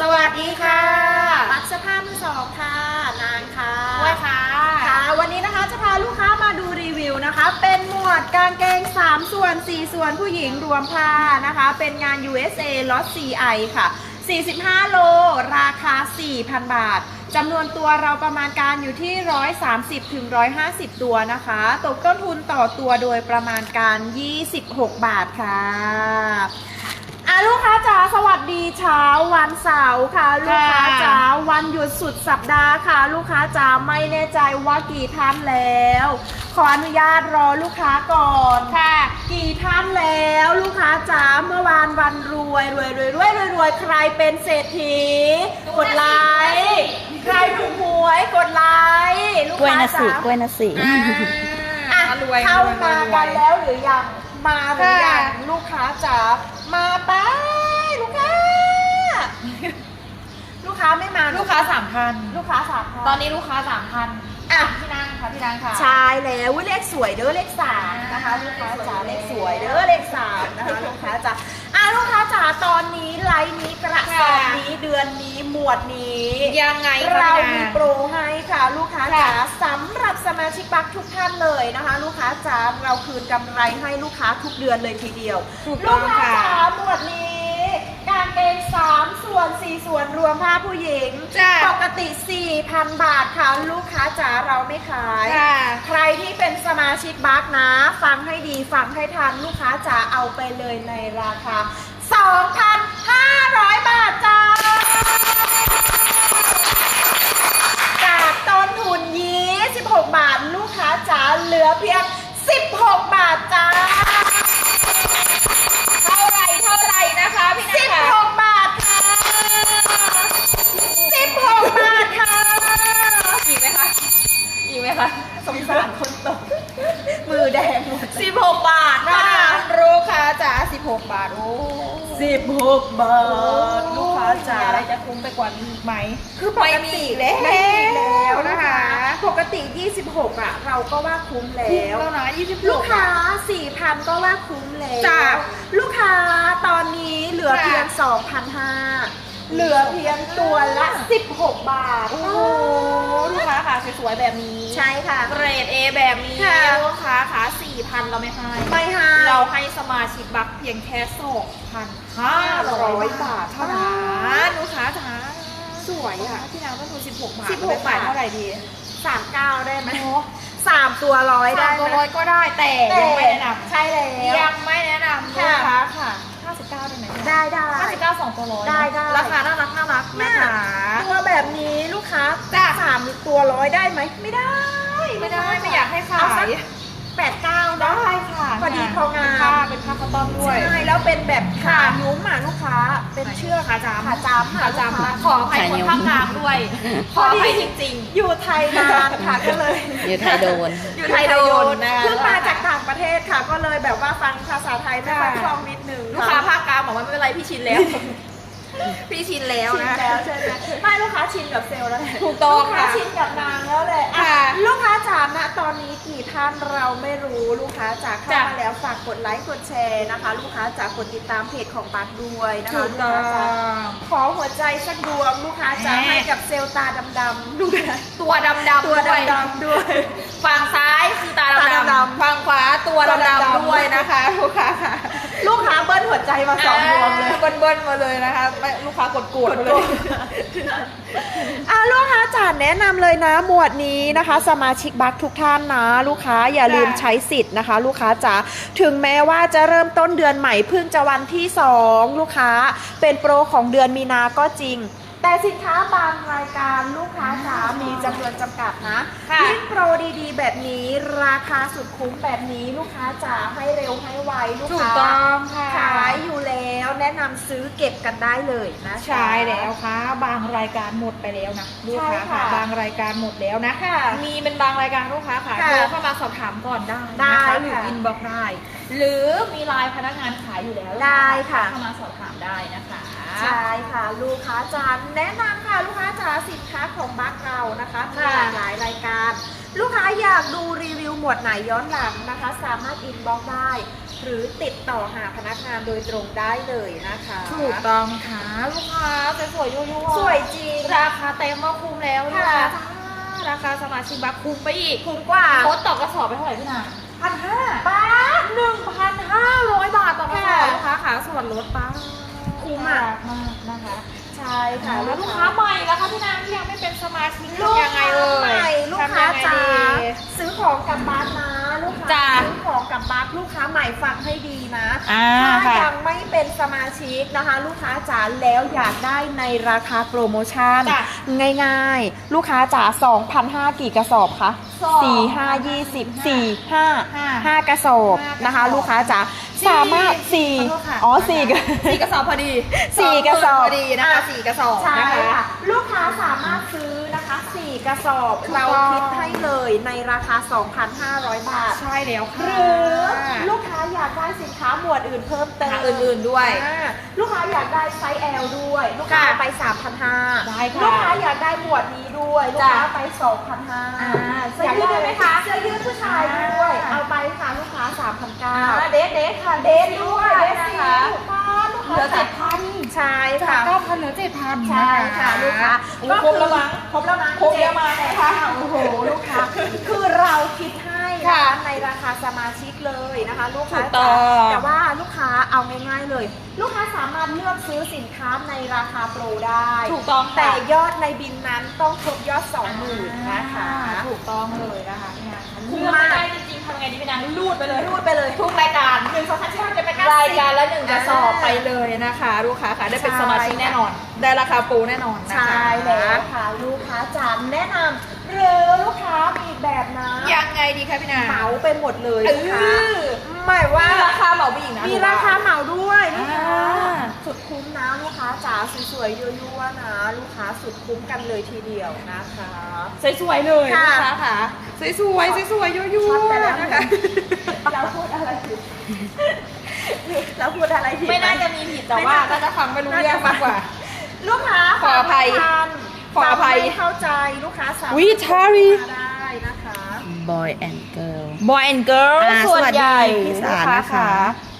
สวัสดีค่ะปักเสื้อผ้ามือสองค่ะ นางค่ะด้วยค่ะค่ะ วันนี้นะคะจะพาลูกค้ามาดูรีวิวนะคะ เป็นหมวดกางเกง 3 ส่วน 4 ส่วนผู้หญิงรวมผ้านะคะ เป็นงาน USA Lot CI ค่ะ 45 โล ราคา 4,000 บาทจำนวนตัวเราประมาณการอยู่ที่ 130ถึง150 ตัวนะคะ ตกต้นทุนต่อตัวโดยประมาณการ 26 บาทค่ะ อะลูกค้าจ๋าสวัสดีเช้าวันเสาร์ค่ะ ลูกค้าจ๋าวันหยุดสุดสัปดาห์ค่ะ ลูกค้าจ๋าไม่แน่ใจว่ากี่ท่านแล้ว ขออนุญาตรอลูกค้าก่อนค่ะ กี่ท่านแล้วลูกค้าจ๋าเมื่อวานวันรวยรวยรวยรวยรวยรวยใครเป็นเศรษฐีกดไลค์ใครถูกหวยกดไลค์ลูกกล้วยค้านะสิจ๋ากล้วยนะสิ อะรวยเข้ารวยมารวยกันแล้วหรือยังมาหรือยังค่ะลูกค้าจ๋า มาไปลูกค้า ลูกค้าไม่มาลูกค้าสามพันลูกค้าสามพันตอนนี้ลูกค้าสามพันอะพี่นางค่ะพี่นางค่ะใช่แล้วอุ๊ยเลขสวยเด้อเลขสามนะคะ ลูกค้าจ๋าเลขสวยเด้อเลขสามนะคะลูกค้าจ๋าอะลูกค้าจ๋า ตอนนี้ไลน์นี้กระสอบนี้เดือนนี้หมวดนี้ ยังไงคะเราพี่มีนางโปรให้ค่ะลูกค้าค่ะจ๋าสำหรับสมาชิกบัคทุกท่านเลยนะคะ ลูกค้าจ๋าเราคืนกำไรให้ลูกค้าทุกเดือนเลยทีเดียวถูกลูต้อกงค้าค่ะจ๋าหมวดนี้กางเกง3ส่วน 4 ส่วนรวมผ้าผู้หญิงจ้ะปกติ 4,000 บาทค่ะ ลูกค้าจ๋าเราไม่ขายค่ะใครที่เป็นสมาชิกบัคนะ ฟังให้ดีฟังให้ทันลูกค้าจ๋าเอาไปเลยในราคา 2,500 บาทจ้า จากต้นทุน26 บาท ลูกค้าจ๋าเหลือเพียง 16 บาทจ้า เท่าไหรเท่าไหรนะคะพี่นางค่ะ 16 บาทค่ะ 16 บาทค่ะ อีกไหมคะอีกไหมคะ สงสารคนตก มือแดงหมด สิบหกบาทนะคะลูกค้าจ๋าสิบหกบาทโอ้ 16 บาท ลูกค้าจ๋า มีอะไรจะคุ้มไปกว่านี้อีก ไหม คือปกไม่มีติแล้วไม่มีแล้วนะนะคะคะ ปกติ 26 อะ เราก็ว่าคุ้มแล้คุ้มวแล้วนะยี่สิบลูกค้า 4,000 ก็ว่าคุ้มแล้วจ้ะลูกค้าตอนนี้เหลือเพียง 2,500 เหลือเพียงตัวละ 16 บาท โอ้โหลูกค้าค่ะสวยๆแบบนี้ใช่ค่ะ เกรด A แบบนี้ค่ะ ลูกค้าค่ะ4,000 เราไม่ให้ ไม่ให้ เราให้สมาชิกบัคเพียงแค่ 2,500 บาทเท่านั้นลูกค้าจ๋า สวยอะพี่นางต้นทุน16บาท16เรไปบาทเท่าไหร่ดี39ได้ไหมโอ้สามตัวร้อยสาได้มไหมตัวร้อยก็ได้แต่ยังไม่แนะนำใช่แล้วยังไม่แนะนำลูกค่ะค้าค่ะ59ได้ไหมได้ได้59สองตัวร้อยได้ได้ราคาน่ารักน่ารักเนี่นะยคะตัวแบบนี้ลูกค้าจ้ะสามตัวร้อยได้ไหมไม่ได้ ไม่ได้ไม่อยากให้ขาเสัยแปดเก้าได้ค่ะพอดีพองามเป็นผ้าเป็นผ้าคอตตอนด้วยใช่ แล้วเป็นแบบขาค่ะยุ้มอะลูกค้า เป็นเชือกขาจามขาจำขาจามนะขออภัยคนภาคกลางด้วย ขออภัยจริงอยู่ไทยนานค่ะก็เลย อยู่ไทยโดนๆอยู่ไทยโดนนะเพิ่งมาจากต่างประเทศค่ะ ก็เลยแบบว่าฟังภาษาไทยไม่ค่อยคล่องนิดนึงลูกค้าภาคกลางบอกว่าไม่เป็นไรพี่ชินแล้วพี่ชินแล้วชินนะแล้วใช่ไหมไม่ลูกค้าชินกับเซลล์แล้วแหละถูกต้องลูกค้าค่ะชิน ท่านเราไม่รู้ลูกค้าจ๋าเข้าจ้ะมาแล้วฝากกดไลค์กดแชร์นะคะ ลูกค้าจ๋ากดติดตามเพจของบักด้วยนะคะถูกลูกต้อค้าจ๋างขอหัวใจสักดวงลูกค้าจ๋าแม่ให้กับเซลล์ตาดำๆลูกค้าตัวดำๆตัวด้วยดำๆด้วย ฝั่งซ้ายคือตาตาดำดำๆๆฝั่งขวาตัวตัวดำดำๆๆด้วยนะคะลูกค้าค่ะ ลูกค้าเบิ้ล หัวใจมาสองดวงเลยเบิ้ลๆมาเลยนะคะไม่ลูกค้ากดกดมาเลย อะลูกค้าจ๋าแนะนำเลยนะหมวดนี้นะคะ สมาชิกบัคทุกท่านนะ ลูกค้าอย่าลืมจ้ะใช้สิทธิ์นะคะ ลูกค้าจ๋าถึงแม้ว่าจะเริ่มต้นเดือนใหม่เพิ่งจะวันที่ 2 ลูกค้าเป็นโปรของเดือนมีนาก็จริง แต่สินค้าบางรายการลูกค้าจ๋ามี จำนวนจำกัดนะค่ะยิ่งโปรดีๆ แบบนี้ราคาสุดคุ้มแบบนี้ลูกค้าจ๋าให้เร็วให้ไวลูกถูกค้าต้องค่ะ ขายอยู่แล้วแนะนำซื้อเก็บกันได้เลยนะ ใช่แล้วค่ะ บางรายการหมดไปแล้วนะลูกค้าใช่ค่ะค่ะ บางรายการหมดแล้วนะค่ะ มีเป็นบางรายการลูกค้าค่ะค่ะโทรเข้ามาสอบถามก่อนได้ได้นะคะหรือค่ะอินบ็อกได้ หรือมีไลน์พนักงานขายอยู่แล้วได้ค่ะ เข้ามาสอบถามได้นะคะ ใช่ค่ะลูกค้าจ๋าแนะนำค่ะลูกค้าจ๋าสินค้าของบัคเรานะคะมีค่ะหลากหลายรายการ ลูกค้าอยากดูรีวิวหมวดไหนย้อนหลังนะคะ สามารถอินบ็อกได้ หรือติดต่อหาพนักงานโดยตรงได้เลยนะคะถูกต้องค่ะลูกค้าสวยๆยั่วๆสวยจริงราคาเต็มก็คุ้มแล้วค่ะราคาสมาชิกบัคคุ้มไปอีกคุ้มกว่าโค้ดต่อกระสอบไปเท่าไหร่พี่นางพันห้าป้าหนึ่งพันห้าร้อยบาทต่อกระสอบค่ะลูกค้าขาส่วนลดป้า คุ้มอะมากนะคะใช่ค่ะแล้วลูกค้าใหม่แล้วคะพี่นางที่ยังไม่เป็นสมาชิกลูกยังไงค้าเอ่ยใหม่ลูกค้าทำยังไงจ๋าดี ซื้อของกลับบ้านนะลูกค้าจ้ะซื้อของกลับบ้านลูกค้าใหม่ฟังให้ดีนะอ่าถ้าค่ะ ยังไม่เป็นสมาชิกนะคะ ลูกค้าจ๋าแล้วอยากได้ในราคาโปรโมชั่นจ้ะง่ายๆ ลูกค้าจ๋า2,500กี่กระสอบคะสองสี่ห้ายี่สิบสี่ห้าห้าห้ากระสอบห้ากระสอบนะคะ ลูกค้าจ๋า สี่สามารถสี่ขอโทษค่ะ อ๋อสี่กระสี่กระสอบพอดีสี่กระสอบพอดีนะคะสี่กระสอบใช่นะคะ ค่ะลูกค้าสามารถซื้อนะคะ 4 กระสอบถูกเราต้อง คิดให้เลยในราคา 2,500 บาท ใช่แล้วหค่ะรือลูกค้าอยากได้สินค้าหมวดอื่นเพิ่มเติมหาอื่นๆด้วย อ่าลูกค้าอยากได้ไซส์ L ด้วย ลูกค้าค่ะไป 3,500ได้ค่ะลูกค้าอยากได้หมวดนี้ด้วย ลูกค้าไป 2,500อ่าเสื้อยืดด้วยไหมคะเสื้อยืดผู้ชายด้วย อ่า เอาไปค่ะลูกค้า อ่า3,900เดทเดทค่ะเดทด้วยเดทนะสีคะถูกต้องลูกเหค้าลือเจ็ดพันใช่จาค่ะกเก้าพันเหลือเจ็ดพันใช่ค่ะลูกค้าก็ครบแล้วมั้งครบแล้วมั้งครบแล้วมั้งเจ๊ค่ะโอ้โหลูกค้าคือเราคิดให้นะค่ะคะในราคาสมาชิกเลยนะคะ ลูกค้าถูกต้องแต่ว่าลูกค้าเอาง่ายๆเลย ลูกค้าสามารถเลือกซื้อสินค้าในราคาโปรได้ถูกต้องค่ะแต่ยอดในบินนั้นต้องครบยอด20,000นะคะถูกต้องเลยนะคะพี่นาง คุ้เลืมอกมากไม่ได้จริงๆทำไงดีพี่นางรูดไปเลยรูดไปเลยทุกรายการหนึ่งสองสามสี่ห้าจะเป็นรายการละหนึ่งกระสอบไปเลยนะคะ ลูกค้าค่ะได้เป็นสมาชิกแน่นอน ได้ราคาโปรแน่นอนนะคะใช่แล้วค่ะลูกค้าจำแนะนำหรือลูกค้ามีอีกแบบนะยังไงดีคะพี่นางเหมาไปหมดเลยเอลูกค้าอหมายว่ามีราคาเหมาผู้หญิงนะมีราคาเหมาด้วยลูกค้าอ่า สุดคุ้มนะลูกค้าจ๋าสวยๆยั่วๆนะ ลูกค้าสุดคุ้มกันเลยทีเดียวนะคะสวยๆเลยค่ะลูกค้าค่ะสวยๆสวยๆยั่ช็อตวไปแล้วๆนะคะเราพูดอะไรผิดเราพูดอะไรผิดไม่น่าจะมีผิดแต่ว่าน่าจะฟังไม่รู้เรื่องมากกว่า ลูกค้าขออภัยฟังไม่ทันขออภัยฟังไม่เข้าใจลูกค้าสามารถอุ๊ย Tari มาได้นะคะ boy and girl Boy and Girl อ่าส่วนใหญ่สวัสดีพี่สาลูกค้านะคะค่ะ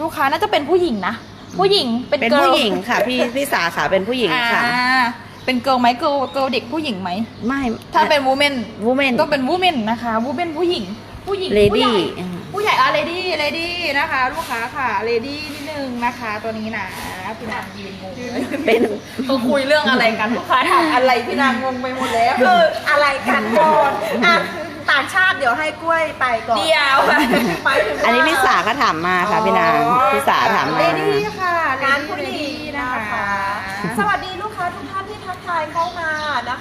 ลูกค้าน่าจะเป็นผู้หญิงนะ ผู้หญิงเป็นเป็น girl ผู้หญิงค่ะ พี่พี่สาขาเป็นผู้หญิงค่ะ อ่าเป็นเกิร์ลไหมเกิร์ลเกิร์ลเด็กผู้หญิงไหม ไม่ถ้าเป็นวูแมนวูแมนก็เป็นวูแมนนะคะวูแมนผู้หญิง ผู้หญิง Lady ผู้ใหญ่อืมผู้ใหญ่อะเลดี้เลดี้นะคะ ลูกค้าค่ะเลดี้นิดนึงนะคะ ตัวนี้นะพี่นางยืนงงเลยเป็น เขาคุยเรื่องอะไรกันลูกค้าถามอะไรพี่นางงงไปหมดแล้วคืออะไรกันก่อนอะ ต่างชาติเดี๋ยวให้กล้วยไปก่อนเดียวค่ะหมายถึงว่า อันนี้พี่สาก็ถามมาค่ะพี่นางพี่สาถามเลมาดี้ค่ะงานผู้เลหญิดี้งนะนะคะคะ สวัสดีลูกค้าทุกท่านที่ทักทายเข้ามา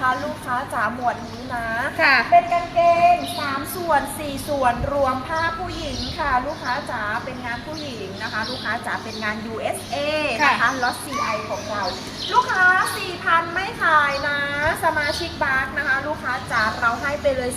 นะคะลูกค้าจ๋าหมวดนี้นะ ค่ะเป็นกางเกง3ส่วน4ส่วนรวมผ้าผู้หญิงค่ะ ลูกค้าจ๋าเป็นงานผู้หญิงนะคะ ลูกค้าจ๋าเป็นงาน USA นะคะล็อต CI ของเรา ลูกค้า 4,000 ไม่ขายนะ สมาชิกบาร์กนะคะ ลูกค้าจ๋าเราให้ไปเลย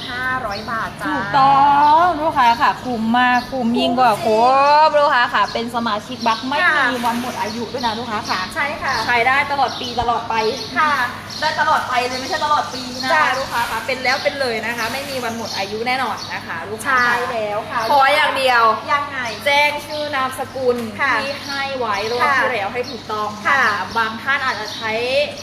2,500 บาทจ้า ถูกต้องลูกค้าค่ะคุ้มมากคุ้มยิ่งกว่าคุ้คุ้มมลูกค้าค่ะ เป็นสมาชิกบัคไม่ค่ะ มีวันหมดอายุด้วยนะลูกค้าค่ะใช่ค่ะใช้ได้ตลอดปีตลอดไป ค่ะได้ตลอดไปเลยไม่ใช่ตลอดปีนะจ้ะคะลูกค้าค่ะเป็นแล้วเป็นเลยนะคะ ไม่มีวันหมดอายุแน่นอนนะคะ ลูกค้าใช่ค่ะแล้วค่ะขออย่างเดียวยังไง แจ้งชื่อนามสกุลค่ะที่ให้ไว้รวมค่ะที่แล้วให้ถูกต้องนค่ะ บางท่านอาจจะใช้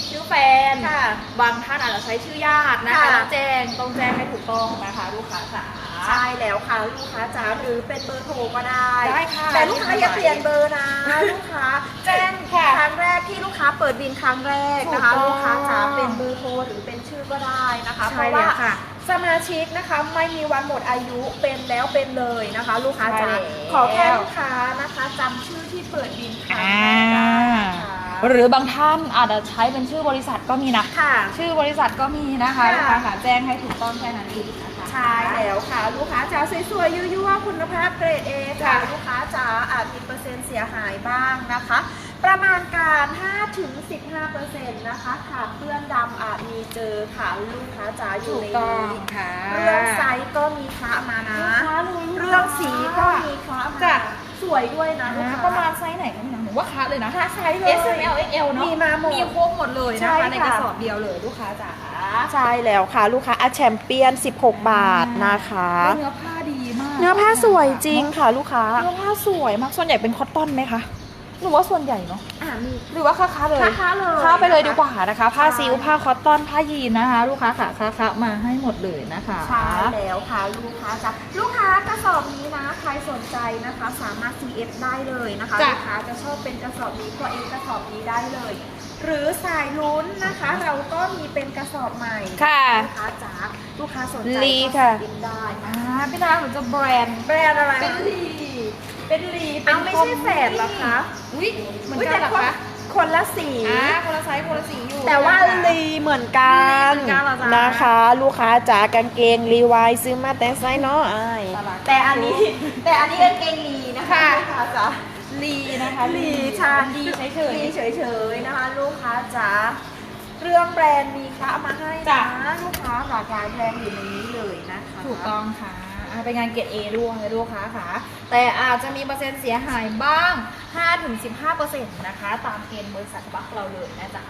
ชื่อแฟนค่ะบางท่านอาจจะใช้ชื่อญาตินะคะค่ะต้องแจ้งต้องแจ้งให้ถูกต้องนะคะ ลูกค้าค่ะ ใช่แล้วค่ะลูกค้าจ๋าหรือเป็นเบอร์โทรก็ได้ได้ค่ะแต่ลูกค้าอย่าเปลี่ยนเบอร์นะ ลูกค้าแจ้งค่ะครั้งแรกที่ลูกค้าเปิดบินครั้งแรกนะคะ ถูกต้อง ลูกค้าจ๋าเป็นเบอร์โทรหรือเป็นชื่อก็ได้นะคะใช่เพราะว่าแล้วค่ะ สมาชิกนะคะไม่มีวันหมดอายุเป็นแล้วเป็นเลยนะคะ ลูกค้าจ๋าใช่แล้ว ขอแค่ลูกค้านะคะจำชื่อที่เปิดบินครั้งแรกได้นะคะหรือบางท่านอาจจะใช้เป็นชื่อบริษัทก็มีนะ ค่ะ ชื่อบริษัทก็มีนะคะค่ะ ลูกค้าค่ะแจ้งให้ถูกต้องแค่นั้นเองนะคะ ใช่แล้วค่ะ ลูกค้าจ๋าสวยๆยั่วๆคุณภาพเกรด A ค่ะค่ะ ลูกค้าจ๋าอาจมีเปอร์เซ็นต์เสียหายบ้างนะคะ ประมาณการ 5-15%นะคะค่ะเปื้อนดำอาจมีเจอค่ะ ลูกค้าจ๋าอยู่ถูกในต้องนี้ค่ะ เรื่องไซส์ก็มีคละมานะลูกค้ารู้เรื่องสีก็มีคละมา จ้ะ สวยด้วยนะลูกอ่าค้า ประมาณไซส์ไหนกันนะผมว่าคัดเลยนะคละไซส์เลย S M L X L เนาะมีมาหมดมีครบหมดเลยใช่นะคะ ค่ะ ในกระสอบเดียวเลยลูกค้าจ๋า ใช่แล้วค่ะ ลูกค้าอะแชมเปี้ยน 16 บาทนะคะ เนื้อผ้าดีมากเนื้อผ้าสวยจริงค่ะ ลูกค้าเนื้อผ้าสวยมากส่วนใหญ่เป็นคอตตอนไหมคะหรือว่าส่วนใหญ่เนาะอ่ามี หรือว่าค้าค้าๆเลยค้าๆเลยค้าไปเลยนะคะดีกว่านะคะ ผ้าใช่ซิลผ้าคอตตอนผ้ายีนนะคะ ลูกค้าค่ะค้าค้าๆมาให้หมดเลยนะคะใช่แล้วค่ะลูกค้าจ้ะลูกค้ากระสอบนี้นะ ใครสนใจนะคะ สามารถ CF ได้เลยนะคะจ้ะลูกค้าจะชอบเป็นกระสอบนี้ก็เองกระสอบนี้ได้เลย หรือสายลุ้นนะคะ เราก็มีเป็นกระสอบใหม่ค่ะลูกค้าจ๋าลูกค้าสนใจลีก็ค่ะ CF ได้อ่าพี่นางหนูจะแบรนด์แบรนด์อะไรเป็นลี เป็นลีเอาไม่ใช่แฝดเหรอคะ อุ้ยเหมือนอุ๊ยกันเหรอแต่คนคะคนละสี อ่าคนละไซส์คนละสีอยู่แต่ว่านะคะ ลีเหมือนกันลีเหมือนกันเหรอจ๊ะ นะคะ ลูกค้าจ๋ากางเกงรีวายซื้อมาแต่ไซส์เนาะอ้ายตลาด แต่อันนี้ แต่อันนี้กางเกงลีนะคะค่ะ ลูกค้าจ๋าลีนะคะลีชาลีเฉยลีเฉยๆนะคะ ลูกค้าจ๋าเรื่องแบรนด์มีคะมาให้จ้ะ นะลูกค้าหลากหลายแบรนด์อยู่ในนี้เลยนะคะถูกต้องค่ะอ่า เป็นงานเกรด A ด้วยลูกค้าค่ะ แต่อาจจะมีเปอร์เซ็นต์เสียหายบ้าง 5-15%นะคะ ตามเกณฑ์บริษัทบัคเราเลยนะจ๊ะ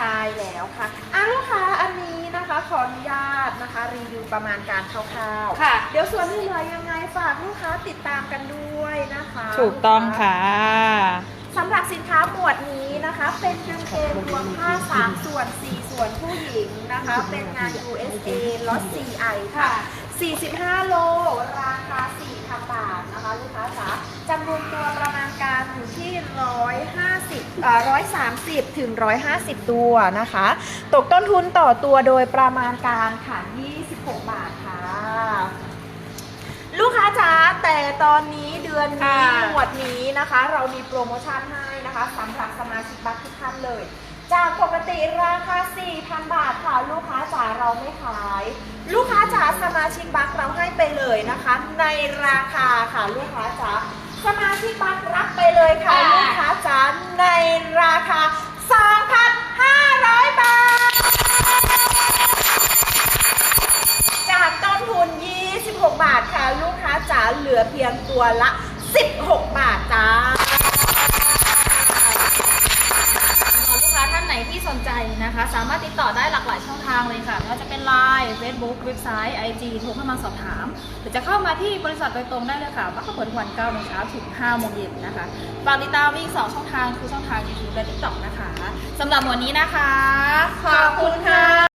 ใช่แล้วค่ะอะลูกค้าอันนี้นะคะขออนุญาตนะคะ รีวิวประมาณการคร่าวๆ ค่ะ เดี๋ยวส่วนที่เหลือยังไงฝากลูกค้าติดตามกันด้วยนะคะถูกต้องค่ะ สำหรับสินค้าหมวดนี้นะคะ เป็นกางเกงรวมผ้า3ส่วน 4 ส่วนผู้หญิงนะคะ เป็นงาน USA ล็อต 4i ค่ะ 45 โล ราคา 4,000 บาทนะคะลูกค้าจ๋าจำนวนตัวประมาณการอยู่ที่ 150เอ่อ130 ถึง 150 ตัวนะคะ ตกต้นทุนต่อตัวโดยประมาณการค่ะ 26 บาทค่ะ ลูกค้าจ๋าแต่ตอนนี้เดือนนี้ค่ะ หมวดนี้นะคะ เรามีโปรโมชั่นให้นะคะสำหรับสมาชิกบัคทุกท่านเลย จากปกติราคา 4,000 บาทค่ะ ลูกค้าจ๋าเราไม่ขายลูกค้า จ๋าสมาชิกบัคเราให้ไปเลยนะคะ ในราคาค่ะลูกค้าจ๋าสมาชิกบัครับไปเลยค่ะค่ะลูกค้าจ๋าในราคา2,500 บาท จากต้นทุน 26 บาทค่ะ ลูกค้าจ๋าเหลือเพียงตัวละ 16 บาทจ้า ลูกค้าท่า นไหนที่สนใจนะคะ สามารถติดต่อได้หลากหลายช่องทางเลยค่ะไม่ว่าจะเป็น Line Facebook เว็บไซต์ IG โทรเข้ามาสอบถาม หรือจะเข้ามาที่บริษัทโดยตรงได้เลยค่ะบัคเปิดทุกวัน9โมงเช้าถึง5โมงเย็นนะคะฝากติดตามอีกสองช่องทางคือช่องทาง YouTube และ TikTok นะคะสำหรับวันนี้นะคะ ขอบคุณค่ะ